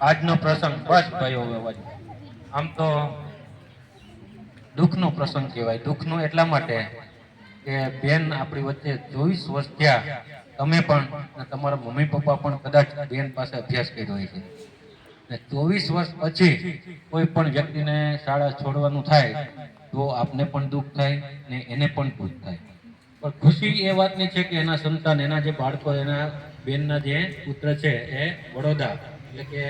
આજનો પ્રસંગ બસ ભયો હવે આમ તો દુઃખનો પ્રસંગ કહેવાય. દુઃખનો એટલા માટે કે બેન આપણી વચ્ચે ચોવીસ વર્ષ થયા. તમે પણ તમારા મમ્મી પપ્પા પણ કદાચ બેન પાસે અભ્યાસ કર્યો હોય છે. ને ચોવીસ વર્ષ પછી કોઈ પણ વ્યક્તિને શાળા છોડવાનું થાય તો આપને પણ દુઃખ થાય ને એને પણ દુઃખ થાય. પણ ખુશી એ વાતની છે કે એના સંતાન, એના જે બાળકો, એના બેનના જે પુત્ર છે એ વડોદરા એટલે કે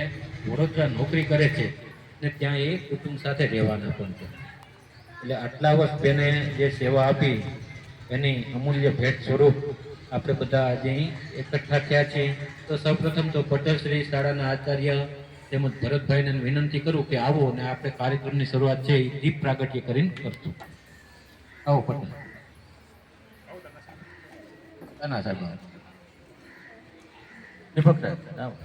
વડોદરા નોકરી કરે છે ને ત્યાં એ કુટુંબ સાથે રહેવાના પણ છે. એટલે આટલા વર્ષ તેને જે સેવા આપી, એની અમૂલ્ય ભેટ સ્વરૂપ આપણે બધા આજે એકઠા થયા છીએ. તો સૌપ્રથમ તો પટેલશ્રી શાળાના આચાર્ય તેમજ ભરતભાઈને વિનંતી કરું કે આવો અને આપણે કાર્યક્રમની શરૂઆત છે એ દીપ પ્રાગટ્ય કરીને કરશું. આવો પટેલ ના સાહેબ દીપક સાહેબ, આવો.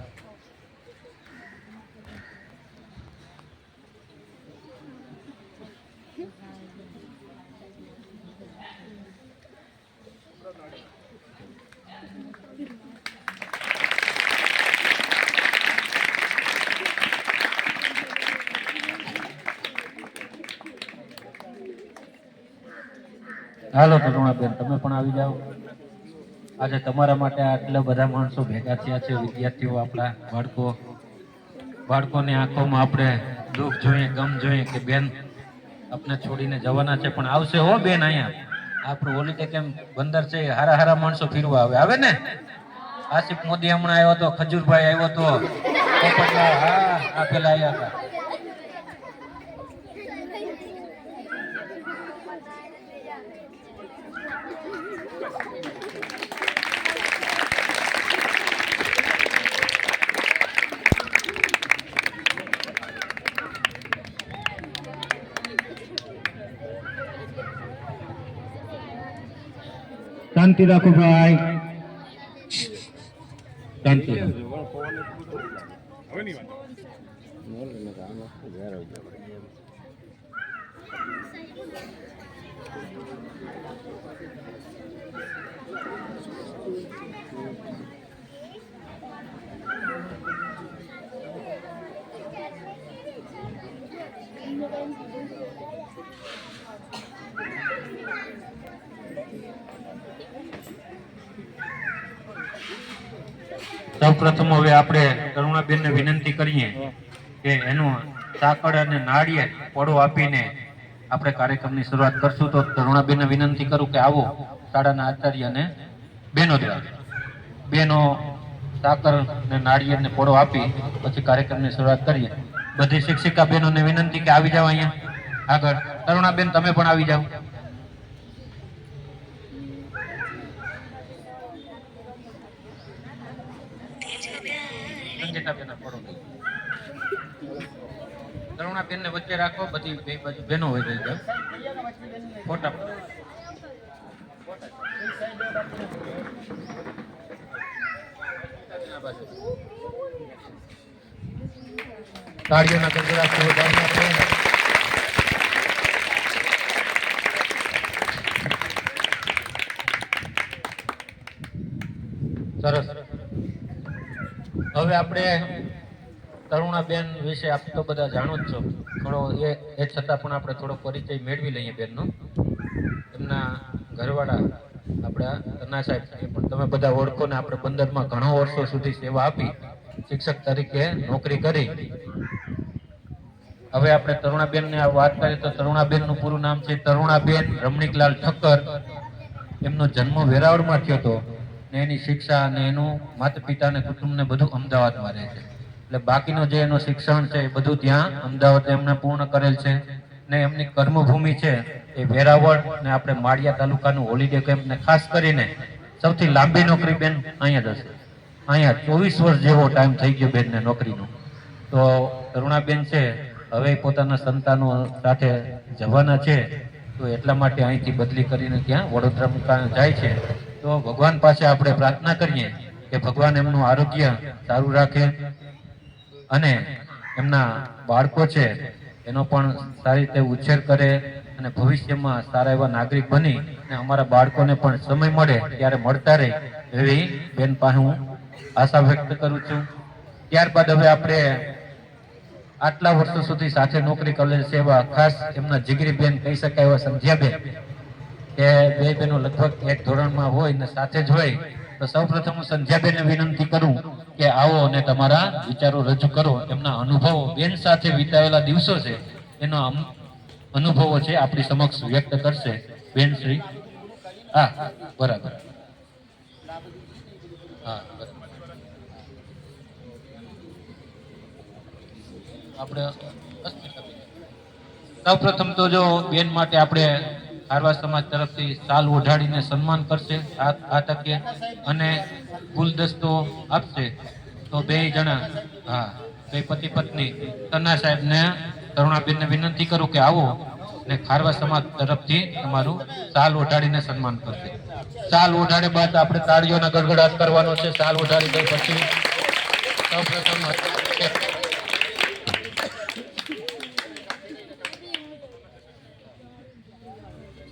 હાલો તરુણાબેન તમે પણ આવી જાઓ. આજે તમારા માટે આટલા બધા માણસો ભેગા થયા છે, વિદ્યાર્થીઓ, આપણા બાળકો. બાળકોની આંખોમાં આપણે દુઃખ જોઈએ, ગમ જોઈએ કે બેન આપણે છોડીને જવાના છે, પણ આવશે હો બેન અહીંયા. આપણું ઓલી કે કેમ બંદર છે હારા હારા માણસો ફીરવા આવે. આવે ને? આસિફ મોદી હમણાં આવ્યો તો, ખજૂરભાઈ આવ્યો તો હા, આ પેલા આવ્યા હતા. શાંતિ રાખો ભાઈ શાંતિ સૌપ્રથમ હવે આપણે કરુણાબેનને વિનંતી કરીએ કે એનું સાકળ અને નાળિયેર પડો આપીને આપણે કાર્યક્રમની શરૂઆત કરશું. તો કરુણાબેનને વિનંતી કરું કે આવો શાળાના આચાર્ય અને બેનો દ્વારા બેનો સાકર ને નાળિયેરને પડો આપી પછી કાર્યક્રમની શરૂઆત કરીએ. બધી શિક્ષિકા બહેનોને વિનંતી કે આવી જાઓ અહીંયા. આગળ. કરુણાબેન, તમે પણ આવી જાઓ સંગીતાબેન પડો કરુણાબેન ને વચ્ચે રાખો, બધી બે બાજુ બહેનો હોય રહી જાઓ. ફોટા તાળીઓના છે. સરસ. હવે આપણે તરુણાબેન વિશે આપ તો બધા જાણો જ છો. થોડો એ એ છતાં પણ આપણે થોડો પરિચય મેળવી લઈએ બેનનો. એમના ઘરવાળા આપણા તના સાહેબ પણ તમે બધા ઓળખો ને આપણે બંદરમાં ઘણો વર્ષો સુધી સેવા આપી, શિક્ષક તરીકે નોકરી કરી. હવે આપણે તરુણાબેન ને વાત કરીએ તો તરુણાબેનનું પૂરું નામ છે તરુણાબેન રમણીકલાલ ઠક્કર. એમનો જન્મ વેરાવળમાં થયો હતો ને એની શિક્ષા અને એનું માતા પિતા ને કુટુંબ ને બધું અમદાવાદમાં રહે છે. એટલે બાકીનું જે એનું શિક્ષણ છે એ બધું ત્યાં અમદાવાદ એમને પૂર્ણ કરેલ છે. ને એમની કર્મભૂમિ છે એ વેરાવળ ને આપણે માળિયા તાલુકાનું હોલિડે કેમ્પ ને ખાસ કરીને સૌથી લાંબી નોકરી બેન અહીંયા જ હશે. અહીંયા ચોવીસ વર્ષ જેવો ટાઈમ થઈ ગયો બેનને નોકરીનો. તો કરુણાબેન છે, હવે પોતાના સંતાનો સાથે જવાના છે, તો એટલા માટે અહીંથી બદલી કરીને ત્યાં વડોદરા જાય છે. તો ભગવાન પાસે આપણે પ્રાર્થના કરીએ કે ભગવાન એમનું આરોગ્ય સારું રાખે અને એમના બાળકો છે, એનો પણ સારી રીતે ઉછેર કરે અને ભવિષ્યમાં સારા એવા નાગરિક બની અને અમારા બાળકોને પણ સમય મળે ત્યારે મળતા રહે એવી બેન પાસે હું આશા વ્યક્ત કરું છું. ત્યારબાદ હવે આપણે આટલા વર્ષો સુધી સાથે નોકરી કરેલ એવા ખાસ એમના જીગરી બેન કહી શકાય એવા સંધ્યાબેન કે બે બહેનો લગભગ એક ધોરણમાં હોય ને સાથે જ હોય. તો સૌપ્રથમ હું સંધ્યાબેનને વિનંતી કરું કે આવો અને તમારા વિચારો રજૂ કરો. એમના અનુભવો બેન સાથે વિતાવેલા દિવસો છે. એનો અનુભવો છે આપણી સમક્ષ વ્યક્ત કરશે. બેન શ્રી, હા, બરાબર. હા, બરાબર. સૌ સૌપ્રથમ તો જો બેન માટે આપણે ખારવા સમાજ તરફથી સાલ ઓઢાડીને સન્માન કરશે આ તકે અને ગુલદસ્તો આપશે. તો બે જણા, હા, બે પતિ પત્ની, તન્ના સાહેબને તરુણાબેનને વિનંતી કરું કે આવો ને ખારવા સમાજ તરફથી તમારું સાલ ઓઢાડીને સન્માન કરશે. સાલ ઓઢાડે બાદ આપણે તાળીઓના ગડગડાટ કરવાનો છે. સાલ ઓઢાડી દે પછી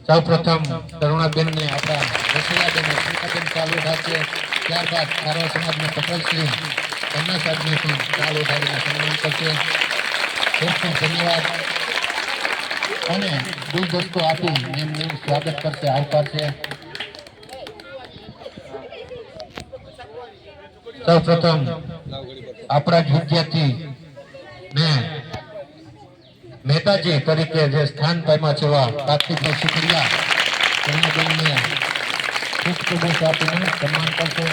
સૌપ્રથમ સૌપ્રથમ કરુણાબેનને આપણા રસોઈયાબેન શ્રીકાબેન ચાલુ રાખીએ. ત્યારબાદ ખારવા સમાજના પટેલશ્રી કન્યા સાહેબને પણ ચાલુ ઉઠાવીને સન્માન કરશે. ખૂબ ખૂબ ધન્યવાદ. અને ગુલદસ્તો આપી એમનું સ્વાગત કરશે આવકારશે સૌપ્રથમ આપણા જ વિદ્યાર્થી ને મહેતાજી તરીકે જે સ્થાન પામ્યા છે એવા કાર્તિકભાઈ સુખડિયા તેમને પુષ્પગુચ્છ આપીને સન્માન કરશે.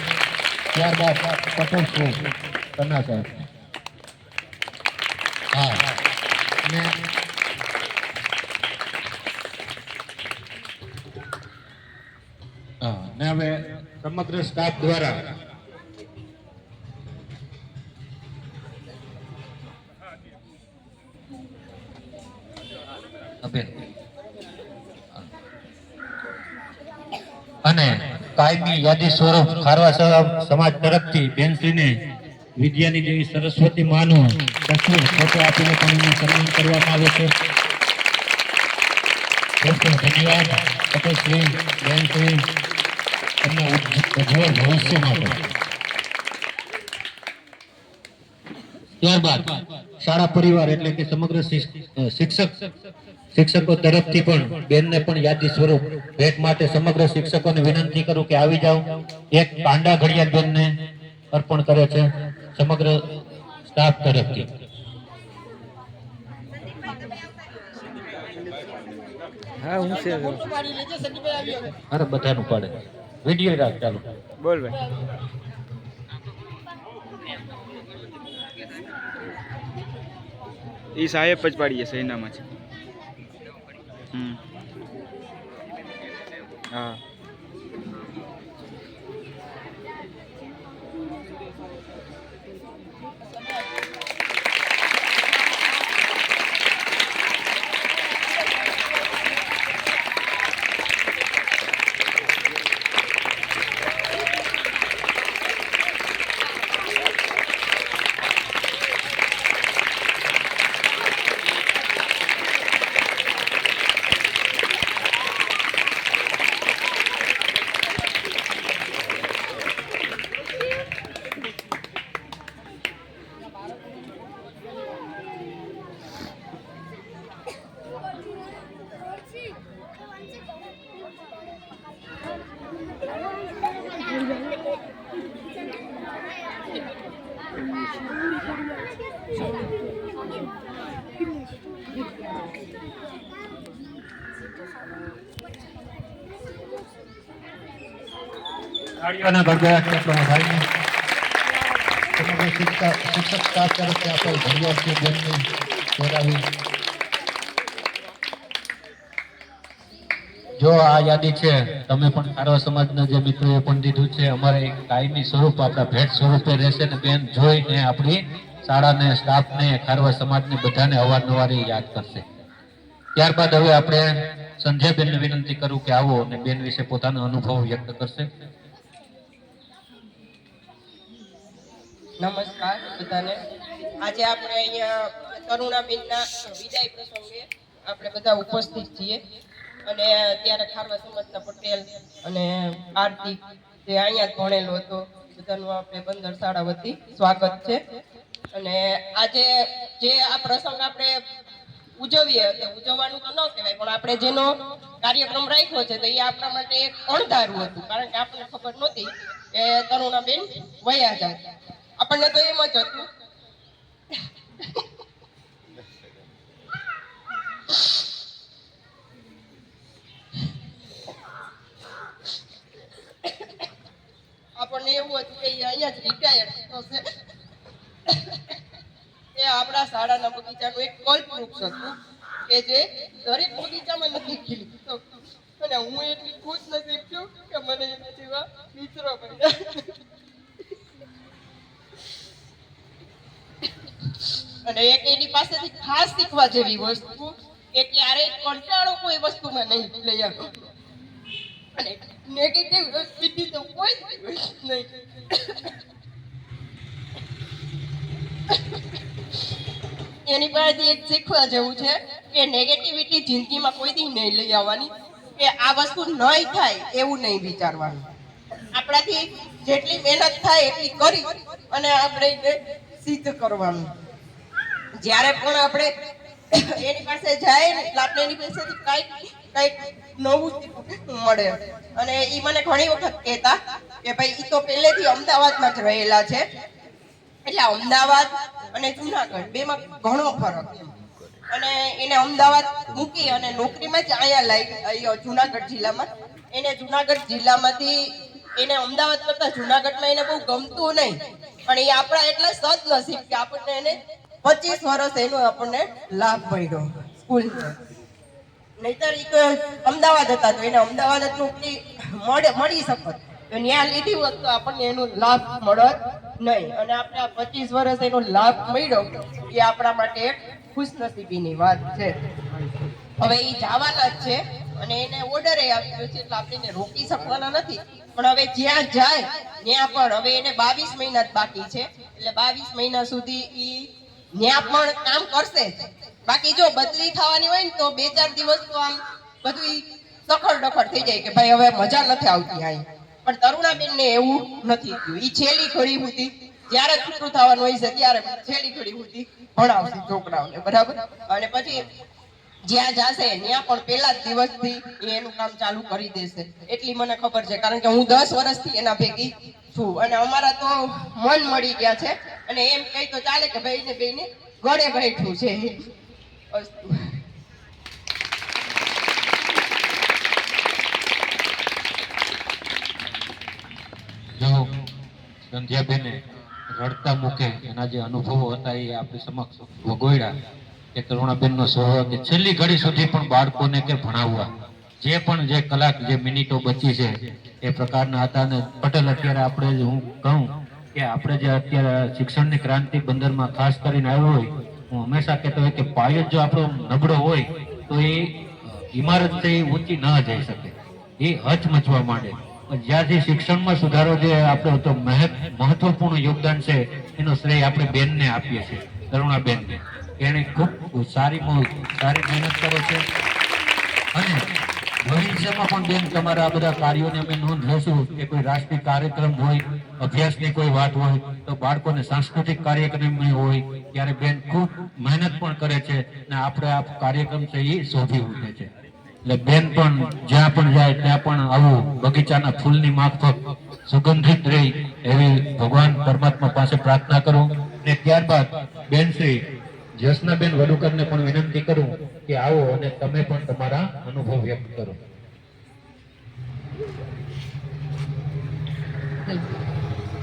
ત્યારબાદ શ્રી કન્ના સાહેબ. હા. અને હા ને હવે સમગ્ર સ્ટાફ દ્વારા અને કાયમી યાદી સ્વરૂપ ખારવા સમાજ તરફથી બેનશ્રીને વિદ્યાની દેવી સરસ્વતી માનું તસવીર ફોટો આપીને પણ સન્માન કરવામાં આવે છે. ધન્યવાદ. પટેલશ્રી બેનશ્રી તમને ઉજ્જવળ ભવિષ્ય માટે. ત્યારબાદ શાળા પરિવાર એટલે કે સમગ્ર શિક્ષ- શિક્ષક શિક્ષકો તરફથી પણ બેનને પણ યાદી સ્વરૂપ ભેટ માટે સમગ્ર શિક્ષકોને વિનંતી કરું કે આવી જાઓ. એક પાંડા ઘડિયાળ બેનને અર્પણ કરે છે સમગ્ર સ્ટાફ તરફથી. હા હું છે. અરે બધાનું પાડે. વીડિયો રાખ ચાલો. બોલ ભાઈ. એ સાહેબ જ પાડી જશે એનામાં છે હમ હા તાળીઓના ગડગડાટ આપણા ભાઈને સમગ્ર શિક્ષક શિક્ષક સ્ટાફ તરફથી આપણે ઘડિયાળથી બેનને પહેરાવી જો આ યાદી છે, તમે પણ કારવા સમાજના જે મિત્રોએ પણ દીધું છે, અમારે એક કાયમી સ્વરૂપ, આપણા ભેટ સ્વરૂપે રહેશે ને બેન જોઈને આપણી શાળાને સ્ટાફને ખારવા સમાજને બધાને અવારનવાર યાદ કરશે. ત્યારબાદ હવે આપણે સંજયબેનને વિનંતી કરું કે આવો અને બેન વિશે પોતાનો અનુભવ વ્યક્ત કરશે. નમસ્કાર બધાને. આજે આપણે અહીંયા કરુણાબેનના વિદાય પ્રસંગે આપણે બધા ઉપસ્થિત છીએ. અને ત્યારે ખારવા સમાજના પટેલ અને આરતી તે અહીંયા ભણેલો હતો. બધાનું આપણે બંદર શાળા વતી સ્વાગત છે. અને આજે જે આ પ્રસંગ આપણે ઉજવીએ તે ઉજવવાનું તો ન કહેવાય, પણ આપણે જેનો કાર્યક્રમ રાખ્યો છે તો એ આપણા માટે એક અણધારું હતું, કારણ કે આપણને ખબર નહોતી કે તરુણાબેન વયા જાય. આપણને તો એમ જ હતું. આપણને એવું હતું કે અહીંયા જ રિટાયર થશે. એ આપણા શાળાના બગીચાનું એક કલ્પ વૃક્ષ હતું કે જે દરેક બગીચામાં નથી ખીલી. અને હું એટલી ખુશ નસીબ છું કે મને એના જેવા મિત્રો મળ્યા. અને એક એની પાસેથી ખાસ શીખવા જેવી વસ્તુ કે ક્યારેય કંટાળો કોઈ વસ્તુમાં નહીં લઈ આવો. અને નેગેટિવ સ્થિતિ તો કોઈ નહીં. એની પાસેથી એક શીખવા જેવું છે કે નેગેટિવિટી જિંદગીમાં કોઈ દી નહીં લઈ આવવાની, કે આ વસ્તુ નહીં થાય એવું નહીં વિચારવાનું. આપણાથી જેટલી મહેનત થાય એટલી કરી અને આપણે સિદ્ધ કરવાનું. જ્યારે પણ આપણે એની પાસે જાય ને આપણે એની પાસેથી કાંઈક કાંઈક નવું મળે. અને એ મને ઘણી વખત કહેતા કે ભાઈ એ તો પહેલેથી અમદાવાદમાં જ રહેલા છે. એટલે અમદાવાદ અને જુનાગઢ બેમાં ઘણો ફરક અને એને અમદાવાદ મૂકી અને નોકરીમાં જ અહીંયા અહીંયા જુનાગઢ જિલ્લામાં. એને જુનાગઢ જિલ્લામાંથી એને અમદાવાદ કરતા જુનાગઢમાં એને બહુ ગમતું નહીં. પણ એ આપણા એટલા સદનસીબ કે આપણને એને પચીસ વર્ષ એનો આપણને લાભ મળ્યો સ્કૂલ નહીતર ઈ અમદાવાદ હતા તો એને અમદાવાદ નોકરી મળે મળી શકત. તો ત્યાં લીધી હોત તો આપણને એનો લાભ મળત. નહીં. અને આપણે આ પચીસ વર્ષ એનો લાભ મળ્યો એ આપણા માટે એક ખુશનસીબીની વાત છે. હવે એ જવાના જ છે અને એને ઓર્ડર આપ્યો છે એટલે આપણે રોકી શકવાના નથી. પણ હવે જ્યાં જાય, ત્યાં પણ હવે એને બાવીસ મહિના જ બાકી છે. એટલે બાવીસ મહિના સુધી એ ત્યાં પણ કામ કરશે. બાકી જો બદલી થવાની હોય ને તો બે ચાર દિવસ તો આમ બધું સખડ ડખડ થઈ જાય કે ભાઈ હવે મજા નથી આવતી અહીં પણ તરુણાબેન ને એવું નથી થયું. ઈ છેલ્લી ઘડી સુધી, જ્યારે છૂટું થવાનું હોય છે, ત્યારે છેલ્લી ઘડી સુધી ભણાવશે છોકરાઓને, બરાબર? અને પછી જ્યાં જાશે, ત્યાં પણ પહેલા જ દિવસથી એ એનું કામ ચાલુ કરી દેશે. એટલી મને ખબર છે, કારણ કે હું દસ વર્ષથી એના ભેગી છું. અને અમારા તો મન મળી ગયા છે. અને એમ કહી તો ચાલે કે ભાઈ ને બેને ગળે બેઠું છે. અસ્તુ. જો સંધ્યાબેને રડતા મૂકે, એના જે અનુભવો હતા એ આપણી સમક્ષ વગોયડા એ કરુણાબેનનો કે છેલ્લી ઘડી સુધી પણ બાળકોને કે ભણાવવા. જે પણ જે કલાક, જે મિનિટો બચી છે, એ પ્રકારના હતા અને પટેલ અત્યારે આપણે હું કહું કે આપણે જે અત્યારે શિક્ષણની ક્રાંતિ બંદરમાં ખાસ કરીને આવ્યો હોય, હું હંમેશા કહેતો હોય કે પાયો જ આપણો નબળો હોય, તો એ ઇમારત છે એ ઊંચી ન જઈ શકે. એ હચમચવા માંડે. જ્યાંથી શિક્ષણમાં સુધારો જે આપણો તો મહત્- મહત્વપૂર્ણ યોગદાન છે, એનો શ્રેય આપણે બેનને આપીએ છીએ કરુણાબેનને એણે ખૂબ સારી સારી મહેનત કરે છે. અને ભવિષ્યમાં પણ બેન, તમારા આ બધા કાર્યોને અમે નોંધ લેશું કે કોઈ રાષ્ટ્રીય કાર્યક્રમ હોય, અભ્યાસની કોઈ વાત હોય, તો બાળકોને સાંસ્કૃતિક કાર્યક્રમ હોય, ત્યારે બેન ખૂબ મહેનત પણ કરે છે અને આપણે આ કાર્યક્રમ છે એ શોધી ઉઠે છે. એટલે બેન પણ જ્યાં પણ જાય, ત્યાં પણ આવું બગીચાના ફૂલની માફક સુગંધિત રહી એવી ભગવાન પરમાત્મા પાસે પ્રાર્થના કરું અને ત્યારબાદ બેન જસનાબેન વડુકરને પણ વિનંતી કરું કે આવો અને તમે પણ તમારા અનુભવ વ્યક્ત કરો.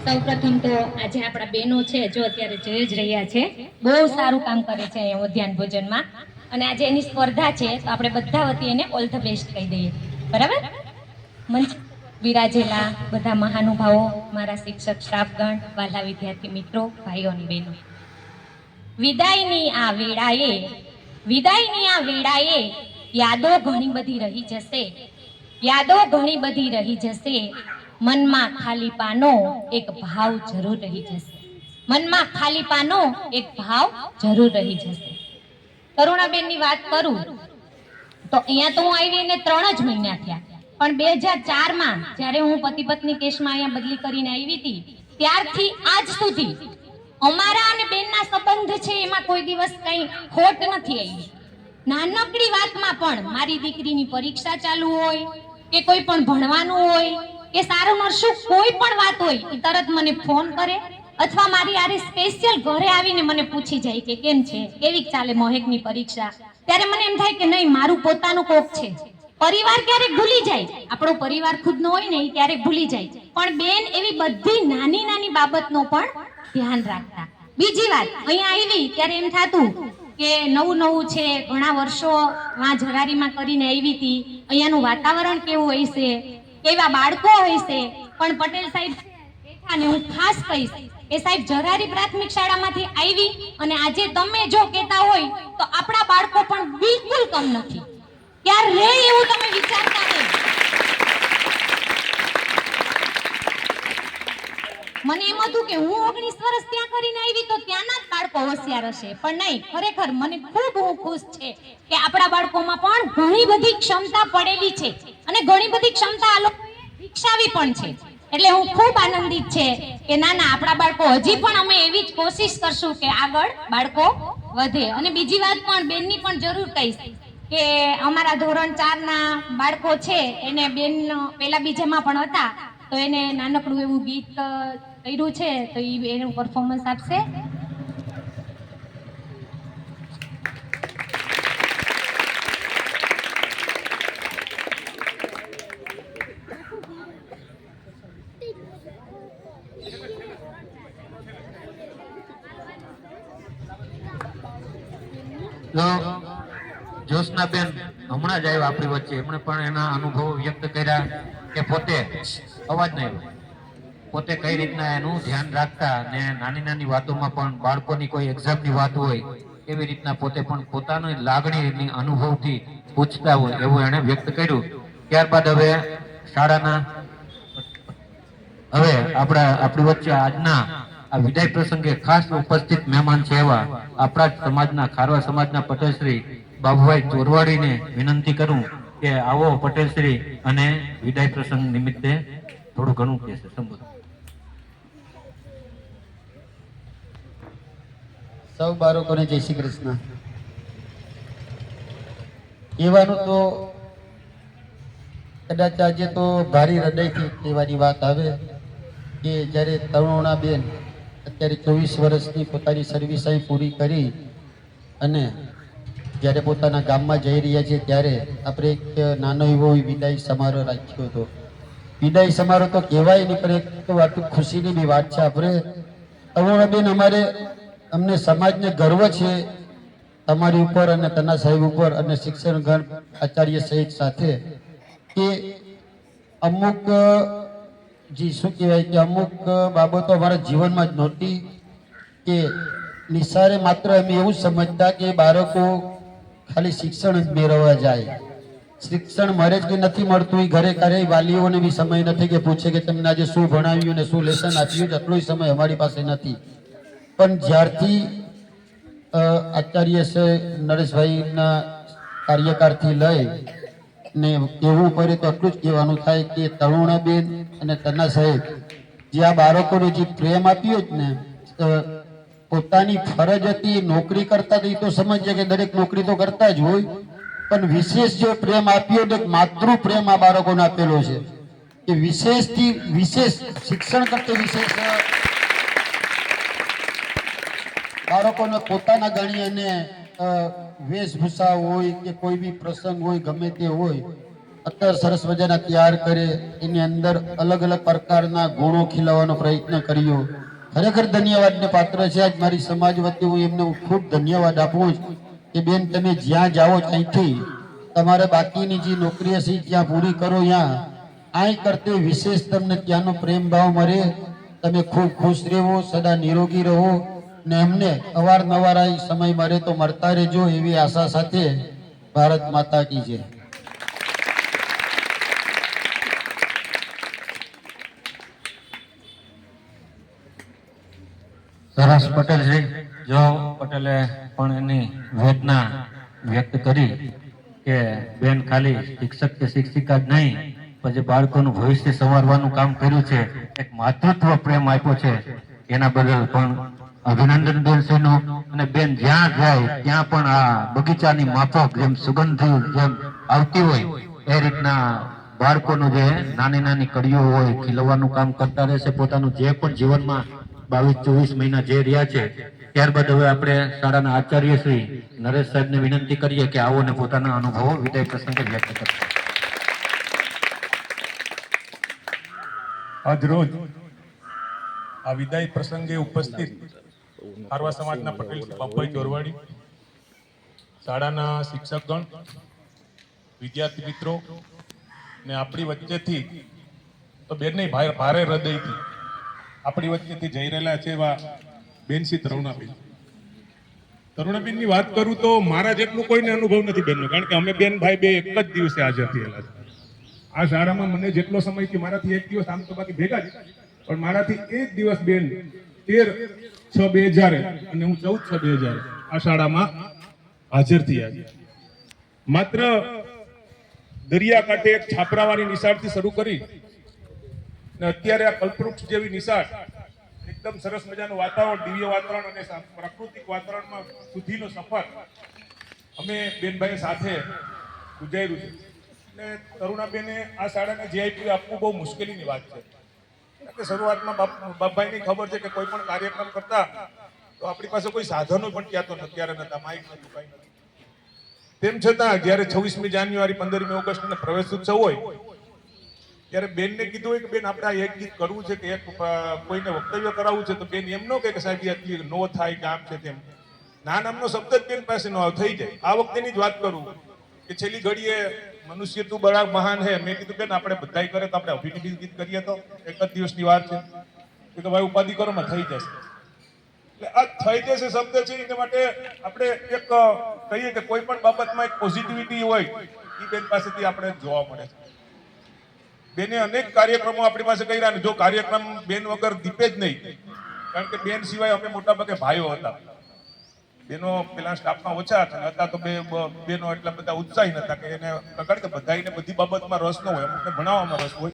સૌપ્રથમ તો આજે આપણા બહેનો છે, જો અત્યારે જઈ જ રહ્યા છે. બહુ સારું કામ કરે છે અહીંયા ભોજનમાં. અને આજે એની સ્પર્ધા છે, તો આપણે બધા વતી એને ઓલ ધ બેસ્ટ કહી દઈએ. બરાબર? મંચ વિરાજેલા બધા મહાનુભાવો, મારા શિક્ષક, સ્ટાફગણ, વાલા વિદ્યાર્થી મિત્રો, ભાઈઓ અને બહેનો. વિદાયની આ વેળાએ, વિદાયની આ વેળાએ યાદો ઘણી બધી રહી જશે. યાદો ઘણી બધી રહી જશે. મનમાં ખાલી પાનો એક ભાવ જરૂર રહી જશે. મનમાં ખાલી પાનો એક ભાવ જરૂર રહી જશે. કરુણાબેનની વાત કરું, તો અહીંયા તો હું આવી એને ત્રણ જ મહિના થયા. પણ બે હજાર ચારમાં જ્યારે હું પતિ પત્ની કેસમાં અહીંયા બદલી કરીને આવી હતી, ત્યારથી આજ સુધી અમારા અને બેનના સંબંધ છે એમાં કોઈ દિવસ કંઈ ખોટ નથી આવી. નાનકડી વાતમાં પણ મારી દીકરીની પરીક્ષા ચાલુ હોય, કે કોઈ પણ ભણવાનું હોય, કે સારું મળશું, કોઈ પણ વાત હોય, એ તરત મને ફોન કરે અથવા મારી આરે સ્પેશિયલ ઘરે આવીને મને પૂછી જાય કે કેમ છે? કેવી ચાલે મોહેકની પરીક્ષા? ત્યારે મને એમ થાય કે નહીં, મારું પોતાનું કોક છે. પરિવાર ક્યારેક ભૂલી જાય. આપણો પરિવાર ખુદનો હોય ને એ ક્યારેક ભૂલી જાય. પણ બેન, એવી બધી નાની નાની બાબતનો પણ ધ્યાન રાખતા. બીજી વાત, અહીંયા આવી ત્યારે એમ થાતું કે નવું નવું છે, ઘણા વર્ષો માં જરારીમાં કરીને આવી હતી. અહીંયાનું વાતાવરણ કેવું હશે? કેવા બાળકો હશે? પણ પટેલ સાહેબ બેઠા ને હું ખાસ કહીશ, એ સાહેબ જરારી પ્રાથમિક શાળામાંથી આવી અને આજે તમે જો કહેતા હોય તો આપણા બાળકો પણ બિલકુલ કમ નથી. ક્યાં રે એવું તમે વિચારતા નહીં. મને એમ હતું કે હું ઓગણીસ વર્ષ ત્યાં કરીને આવી તો ત્યાંના જ બાળકો હોશિયાર હશે. પણ નહીં, ખરેખર મને ખૂબ હું ખુશ છે કે આપણા બાળકોમાં પણ ઘણી બધી ક્ષમતા પડેલી છે. અને ઘણી બધી ક્ષમતા આ લોકોએ વિકસાવી પણ છે. એટલે હું ખૂબ આનંદિત છે કે ના ના આપણા બાળકો હજી પણ અમે એવી જ કોશિશ કરશું કે આગળ બાળકો વધે. અને બીજી વાત પણ બેનની પણ જરૂર કહીશ કે અમારા ધોરણ ચારના બાળકો છે, એને બેન પેલા બીજામાં પણ હતા, તો એને નાનકડું એવું ગીત કર્યું છે, તો એ એનું પરફોર્મન્સ આપશે. તો જ્યોત્સનાબેન હમણાં જ આવ્યા આપણી વચ્ચે. એમણે પણ એના અનુભવો વ્યક્ત કર્યા કે પોતે અવાજ નહીં પોતે કઈ રીતના એનું ધ્યાન રાખતા ને નાની નાની વાતોમાં પણ બાળકોની કોઈ એક્ઝામની વાત હોય, એવી રીતના પોતે પણ પોતાની લાગણીની અનુભવથી પૂછતા હોય એવું એણે વ્યક્ત કર્યું. ત્યારબાદ હવે શાળાના, હવે આપણા, આપણી વચ્ચે આજના આ વિદાય પ્રસંગે ખાસ ઉપસ્થિત મહેમાન છે એવા આપણા સમાજના ખારવા સમાજના પટેલશ્રી બાબુભાઈ ચોરવાડીને વિનંતી કરું કે આવો પટેલશ્રી અને વિદાય પ્રસંગ નિમિત્તે થોડું ઘણું કહેશે. સંબોધન સૌ બાળકોને જય શ્રી કૃષ્ણ. કહેવાનું તો કદાચ આજે તો ભારી હૃદયથી કહેવાની વાત આવે કે જ્યારે તરુણાબેન અત્યારે ચોવીસ વર્ષની પોતાની સર્વિસ અહીં પૂરી કરી અને જ્યારે પોતાના ગામમાં જઈ રહ્યા છે ત્યારે આપણે એક નાનો એવો વિદાય સમારોહ રાખ્યો હતો. વિદાય સમારોહ તો કહેવાય નહીં, પણ એક તો વાત ખુશીની બી વાત છે આપણે. અરુણાબેન અમારે અમને સમાજને ગર્વ છે તમારી ઉપર અને તના સાહેબ ઉપર અને શિક્ષણ ગણ આચાર્ય સહિત સાથે કે અમુક જી, શું કહેવાય કે અમુક બાબતો અમારા જીવનમાં જ નહોતી કે નિસારે માત્ર અમે એવું સમજતા કે બાળકો ખાલી શિક્ષણ જ મેળવવા જાય. શિક્ષણ મળે જ કે નથી મળતું એ ઘરે ઘરે વાલીઓને બી સમય નથી કે પૂછે કે તમને આજે શું ભણાવ્યું ને શું લેસન આપ્યું એટલો સમય અમારી પાસે નથી. પણ જ્યારથી આચાર્ય છે નરેશભાઈના કાર્યકાળથી લઈ ને કહેવું પડે તો એટલું જ કહેવાનું થાય કે તરુણાબેન અને તના સાહેબ, જે આ બાળકોને જે પ્રેમ આપ્યો જ ને પોતાની ફરજ હતી નોકરી કરતા હતા એ તો સમજીએ કે દરેક નોકરી તો કરતા જ હોય, પણ વિશેષ જે પ્રેમ આપ્યો તો માતૃ પ્રેમ આ બાળકોને આપેલો છે. કે વિશેષથી વિશેષ શિક્ષણ કરતા વિશેષ બાળકોને પોતાના ગણી અને વેશભૂષા હોય કે કોઈ બી પ્રસંગ હોય, ગમે તે હોય, અત્યારે સરસ મજાના તૈયાર કરે, એની અંદર અલગ અલગ પ્રકારના ગુણો ખીલવાનો પ્રયત્ન કર્યો. ખરેખર ધન્યવાદને પાત્ર છે. આજ મારી સમાજ વતી હું એમને ખૂબ ધન્યવાદ આપું છું કે બેન, તમે જ્યાં જાઓ ત્યાંથી તમારે બાકીની જે નોકરી હશે ત્યાં પૂરી કરો ત્યાં આય કરતે વિશેષ તમને ત્યાંનો પ્રેમ ભાવ મળે. તમે ખૂબ ખુશ રહેવો, સદા નિરોગી રહો. ને એમને અવારનવાર આ સમય મળે તો મળતા રહેજો એવી આશા સાથે ભારત માતા કી જય. સરસ પટેલજી જો પટેલે પણ એની વેદના વ્યક્ત કરી કે બેન ખાલી શિક્ષક કે શિક્ષિકા જ નહીં, પછી બાળકોનું ભવિષ્ય સંવારવાનું કામ કર્યું છે. એક માતૃત્વ પ્રેમ આપ્યો છે. એના બદલ પણ અભિનંદન બેન અને બેન જ્યાં જાય, ત્યાં પણ આ બગીચાની માફક જેમ સુગંધી જેમ આવતી હોય, એ રીતના બાળકોનું જે નાની નાની કડીઓ હોય ખીલવવાનું કામ કરતા રહેશે, પોતાનું જે પણ જીવનમાં બાવીસ, ચોવીસ મહિના જે રહ્યા છે, ત્યારબાદ હવે આપણે શાળાના આચાર્ય શ્રી નરેશ સાહેબને વિનંતી કરીએ કે આવો ને પોતાના અનુભવો, વિદાય પ્રસંગે વ્યક્ત કરશે આજ રોજ આ વિદાય પ્રસંગે ઉપસ્થિત ખારવા સમાજના પટેલ બાપભાઈ ચોરવાડી. શાળાના શિક્ષકગણ વિદ્યાર્થી મિત્રો ને આપણી વચ્ચેથી તો બેન નહીં ભારે હૃદયથી આપણી વચ્ચેથી જઈ રહેલા છે એવા બેનસી તરુણાબેન. તરુણાબેનની વાત કરું તો મારા જેટલું કોઈને અનુભવ નથી બેનનો કારણ કે અમે બેન ભાઈ બે એક જ દિવસે હાજર થયેલા છે. આ શાળામાં મને જેટલો સમયથી મારાથી એક દિવસ આમ તો બાકી ભેગા જ પણ મારાથી એક દિવસ બેન તેર છ બે હજાર અને હું ચૌદ છ બે હજાર આ શાળામાં હાજર થયા માત્ર દરિયાકાંઠે એક છાપરાવાની નિશાળથી શરૂ કરી ને અત્યારે આ કલ્પવૃક્ષ જેવી નિશાળ એકદમ સરસ મજાનું વાતાવરણ, દિવ્ય વાતાવરણ અને પ્રાકૃતિક વાતાવરણમાં સુધીનો સફર અમે બેનભાઈ સાથે ગુજાર્યું છે. અને તરુણાબેને આ શાળાને જીઆઈપી આપવું બહુ મુશ્કેલીની વાત છે. કે શરૂઆતમાં બાપ બાપભાઈને ખબર છે કે કોઈ પણ કાર્યક્રમ કરતા, તો આપણી પાસે કોઈ સાધનો પણ ત્યાં તો ન- ત્યારે નતા, માઇક નતું, કઈ નથી તેમ છતાં, જ્યારે છવ્વીસમી જાન્યુઆરી, પંદરમી ઓગસ્ટ અને પ્રવેશ ઉત્સવ હોય, ત્યારે બેનને કીધું હોય કે, બેન, આપણે એક ગીત કરવું છે કે એક કોઈને વક્તવ્ય કરાવવું છે? તો બેન એમ ન કે, સાહેબ આટલી નો થાય કે આમ છે તેમ. ના નામનો શબ્દ જ બેન પાસે નો થઈ જાય. આ વખતેની જ વાત કરું. કે છેલ્લી ઘડીએ મનુષ્ય તું બડા મહાન હે. મેં કીધું, બેન, આપણે બધાય કરે તો આપણે અભિનય ગીત કરીએ તો એક જ દિવસની વાત છે. તો ભાઈ, ઉપાધિ કરો થઈ જશે. એટલે આ થઈ જશે શબ્દ છે, એના માટે આપણે એક કહીએ કે કોઈ પણ બાબતમાં એક પોઝિટિવિટી હોય એ બેન પાસેથી આપણે જોવા મળે છે. બેને અનેક કાર્યક્રમો આપણી પાસે કર્યા ને જો કાર્યક્રમ બેન વગર દીપે જ નહીં. કારણ કે બેન સિવાય અમે મોટા ભાગે ભાઈઓ હતા. બેનો પેલા સ્ટાફમાં ઓછા હતા હતા તો બે બેનો એટલા બધા ઉત્સાહી નતા કે એને કારણ કે બધાને બધી બાબતમાં રસ ન હોય, અમુકને ભણાવવામાં રસ હોય.